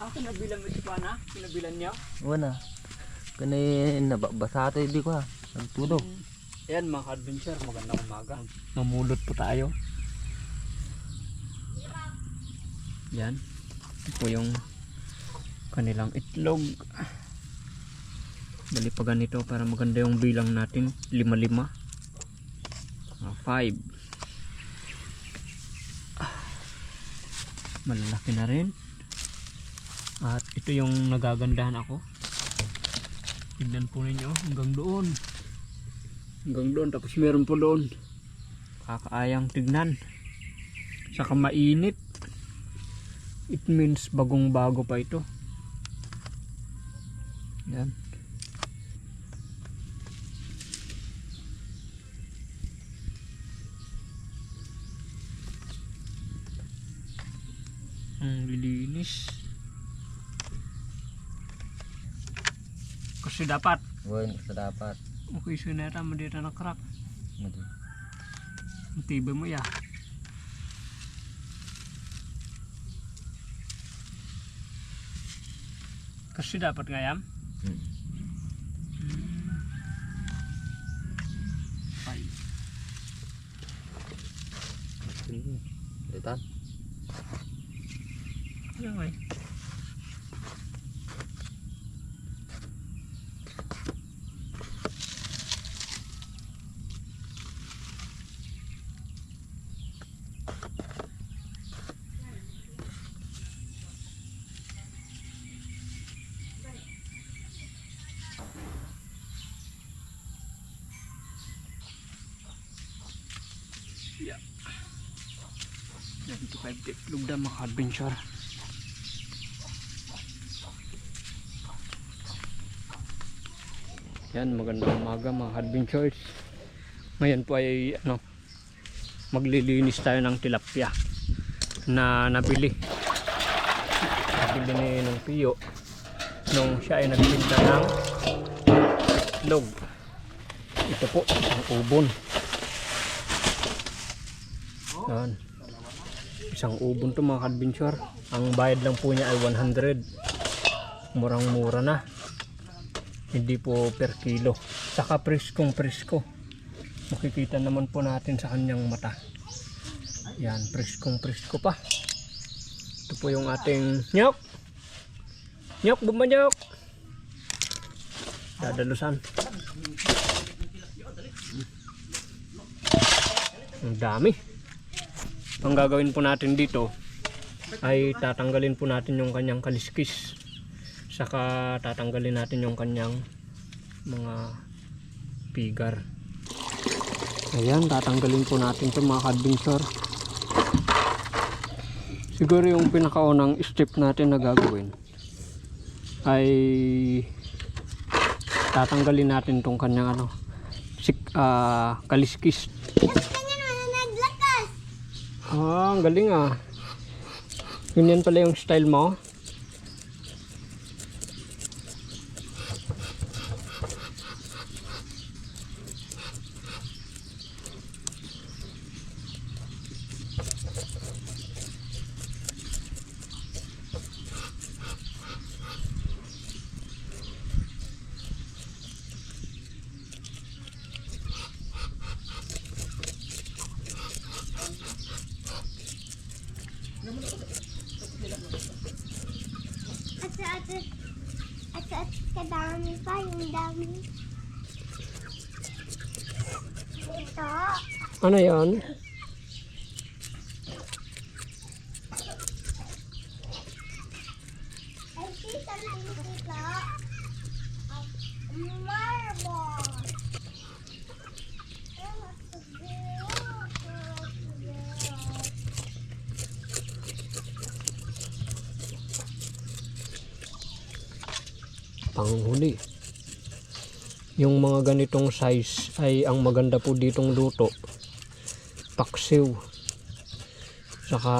Ah, kinabilan mo si Pana? Kinabilan niya? Wala. Kanay nabasa tayo di ko ha. Nagtulog. Ayan mga ka-adventure, magandang umaga. Mamulot po tayo. Yan. Ito po yung kanilang itlog. Dali pa ganito para maganda yung bilang natin. Lima-lima. Ah, five. Ah. Malalaki na rin. At ito yung nagagandahan ako. Tignan po ninyo hanggang doon. Hanggang doon. Tapos meron po doon. Kakaayang tignan. Saka mainit. It means bagong bago pa ito. Yan. Ang lilinis. Kasi dapat. Wala sa dapat. Okay, sinera mo dito na crack. Madu. Ang tibay mo ya. Kasi dapat nga yan. Hmm. Ay, Litan. Yeah. 75 tiklog na mga adventure. Yan, magandang umaga mga adventures. Ngayon po ay ano, maglilinis tayo ng tilapia na nabili. Nabili ni ng Pio nung siya ay nagpinta ng log. Ito po, ang ubon. Yan. Isang ubon to mga adventure. Ang bayad lang po niya ay 100. Murang mura na. Hindi po per kilo. Saka preskong presko. Makikita naman po natin sa kanyang mata. Yan, preskong presko pa. Ito po yung ating nyok. Nyok, bumanyok. Dadalusan. Ang dami. Ang gagawin po natin dito ay tatanggalin po natin yung kanyang kaliskis. Saka tatanggalin natin yung kanyang mga pigar. Ayan, tatanggalin po natin ito mga kadventure. Siguro yung pinakaunang step natin na gagawin ay tatanggalin natin tong kanyang ano, sik, ah, kaliskis. Ah, galing ah. Ganyan pala yung style mo. At at at at kadami pa yung dami. Ito. Ano yon? Ay, kita na kita. Marble. Panghuli. Yung mga ganitong size ay ang maganda po ditong luto. Paksiw. Saka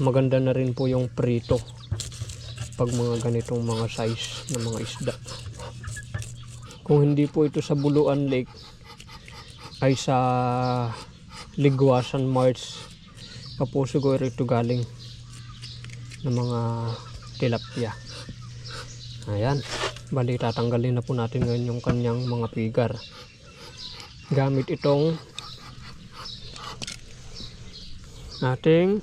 maganda na rin po yung prito. Pag mga ganitong mga size ng mga isda. Kung hindi po ito sa Buluan Lake ay sa Ligwasan March pa po siguro ito galing ng mga tilapia. Ayan. Bali, tatanggalin na po natin ngayon yung kanyang mga pigar. Gamit itong ating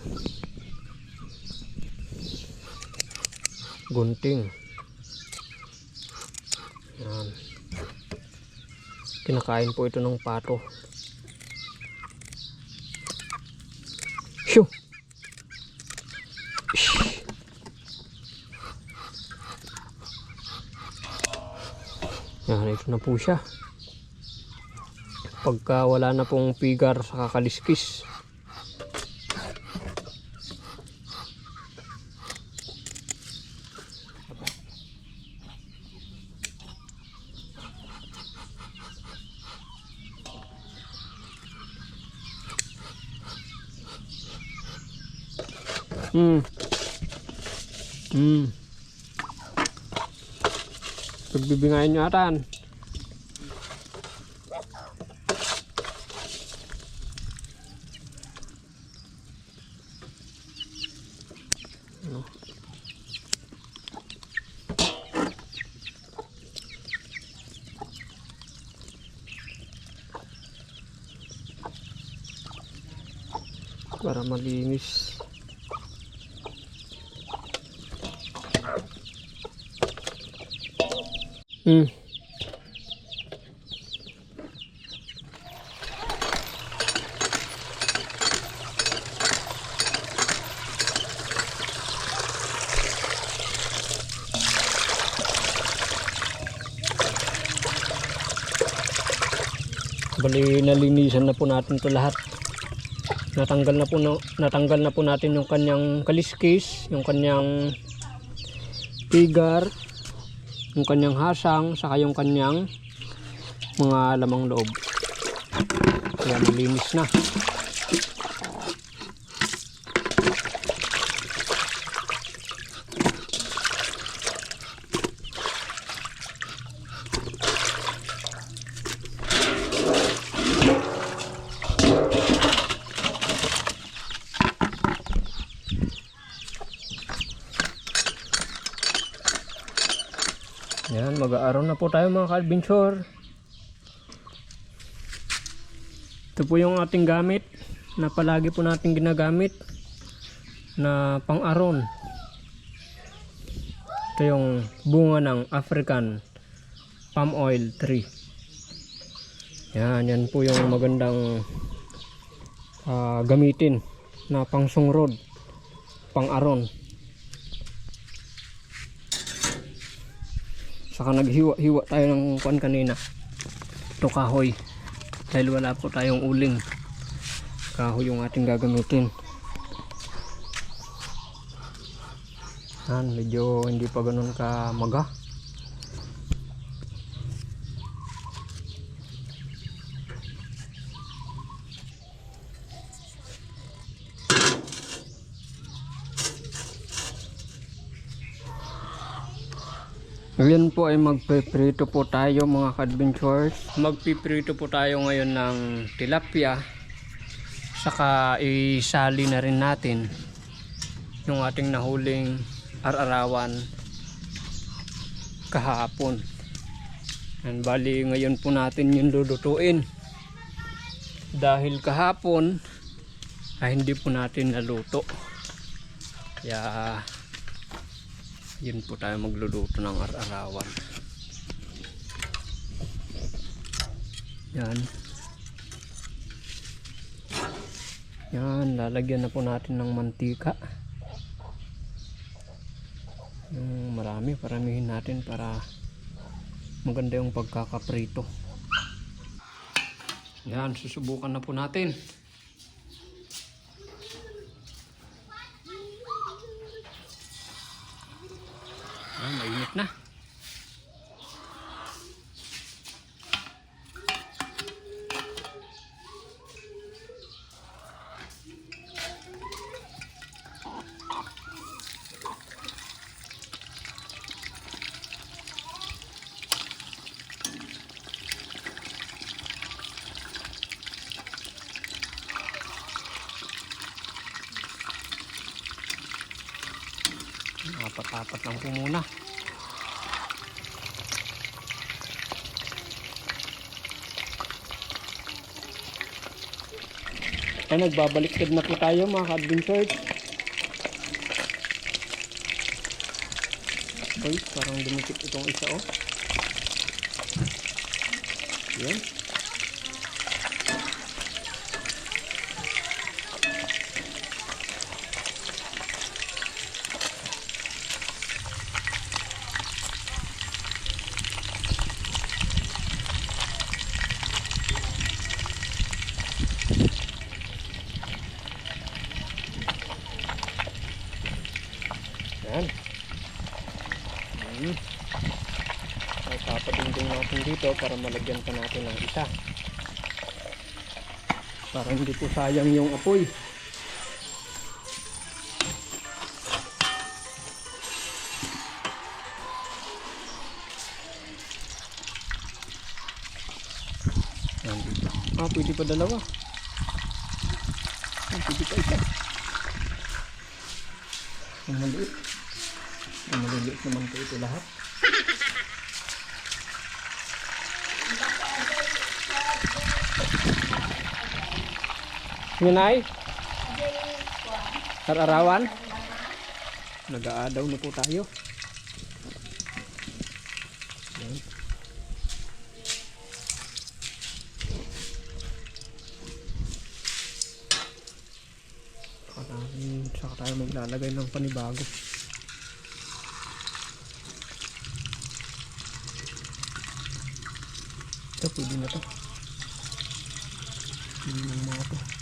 gunting. Ayan. Kinakain po ito ng pato. Shoo! Shh! Yan, ito na po siya. Pagka wala na pong pigar sa kakaliskis. Hmm. Hmm. Pagbibingayan nyo atan. Ano? Para malinis. Hmm. Bali nalinisan na po natin to lahat. Natanggal na po na, natanggal na po natin yung kanyang kaliskis, yung kanyang tigar, yung kanyang hasang, saka yung kanyang mga lamang loob. Kaya malinis na. Yan, mag-aaral na po tayo mga kalbinchor. Ito po yung ating gamit na palagi po natin ginagamit na pang-aron. Ito yung bunga ng African palm oil tree. Yan, yan po yung magandang ah, gamitin na pang sungrod, pang-aron. Saka naghiwa-hiwa tayo ng kuan kanina. Ito kahoy. Dahil wala po tayong uling. Kahoy yung ating gagamitin. Yan, medyo hindi pa ganun ka maga. Ngayon po ay magpiprito po tayo mga ka-adventures. Magpiprito po tayo ngayon ng tilapia. Saka isali na rin natin yung ating nahuling ararawan kahapon. And bali ngayon po natin yung lulutuin. Dahil kahapon ay hindi po natin naluto. Kaya yun po tayo magluluto ng ar-arawan. Yan. Yan lalagyan na po natin ng mantika. Yung marami paramihin natin para maganda yung pagkakaprito. Yan susubukan na po natin นะ apat-apat lang po muna Ay, nagbabaliktad na po tayo mga ka-adventures. Uy, parang dumikit itong isa oh. Yan. Hmm. Ay, papadingding natin dito para malagyan pa natin ng isa. Para hindi po sayang yung apoy. Ah, pwede pa dalawa. Ah, pwede pa isa. Ang maliit. Ang maliliit naman po ito lahat. Yun ay? Ararawan? Nag-aadaw na po tayo. Yan. Saka natin, saka tayo maglalagay ng panibago. Ito, pwede na to. Pwede yung mga to.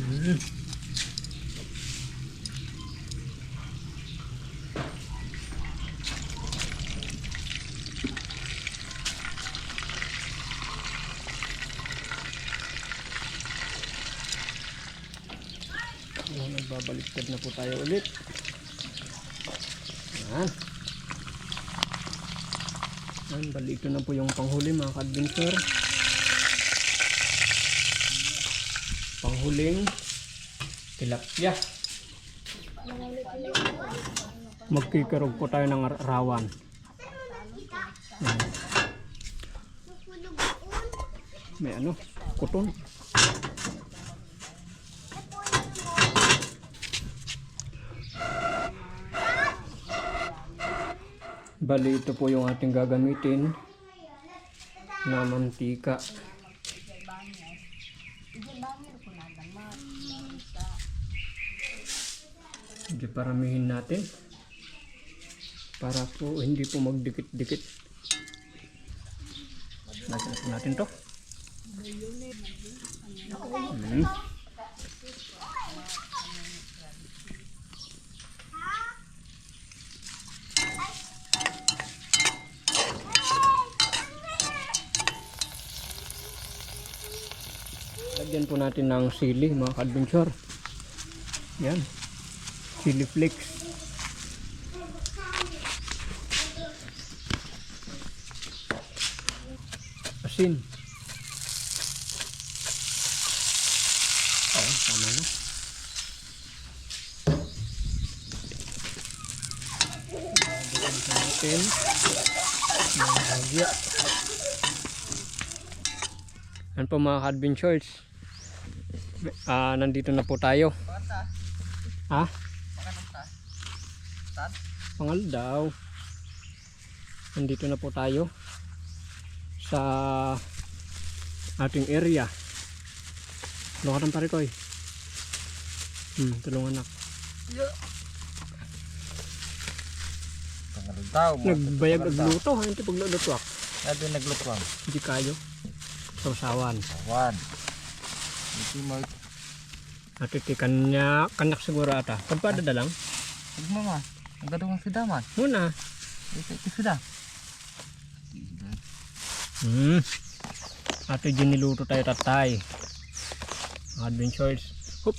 Mm. Nagbabaliktad na po tayo ulit. Yan. Yan, bali ito na po yung panghuli mga ka-adventure. Panghuling tilapia. Magkikarog po tayo ng rawan. May ano, kuton. Bali ito po yung ating gagamitin na mantika. Hindi paramihin natin para po hindi po magdikit-dikit. Lagyan natin to. Hmm. Lagyan po natin ng sili mga ka-adventure. Yan. Chili flakes. Asin. Oh, tama na. Ng bagya. Yan po mga ka-adventures. Ah, nandito na po tayo. Ha? Pangal daw. Nandito na po tayo sa ating area. Tulungan ng pare ko eh. Hmm, tulungan na. Pangalong tao mo. Nagbayag ang luto, ha? Hindi pagluluto ako. Nagluto lang. Hindi kayo. Sausawan. Awan. Ito mo. At iti kanya, kanyak siguro ata. Pagpada da lang. Huwag mama. Ang gadawang sida man. Muna. Ito ito sida. Hmm. Ate giniluto tayo tatay. Adventures. Hop.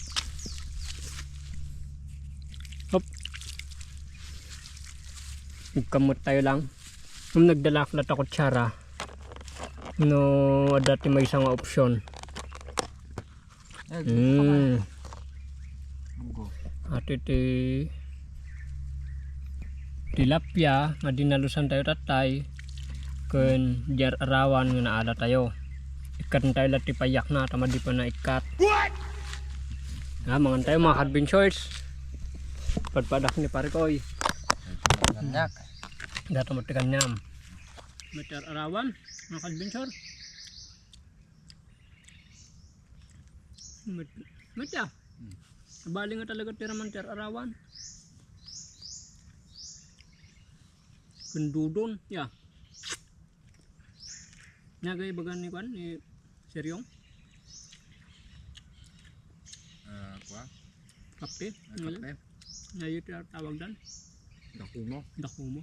Hop. Nagkamot tayo lang. Nung nagdala ko na takot tsara. No, dati may isang option. Hmm. Munggo. At iti tilapia nga dinalusan tayo tatay kun jar arawan nga naada tayo ikat na tayo lati payak na tama di pa na ikat ha mangan tayo mga adventures padpadak ni parikoy Ganyak. dato mo tikan nyam. Meter arawan mga adventure met metya Bali nga talaga tira man tir arawan. Kendudon ya. Nagay bagan ni kwan ni Seryong Ah, kuha. kape Kape. ngayon. Tawag dan? Dakumo. dako mo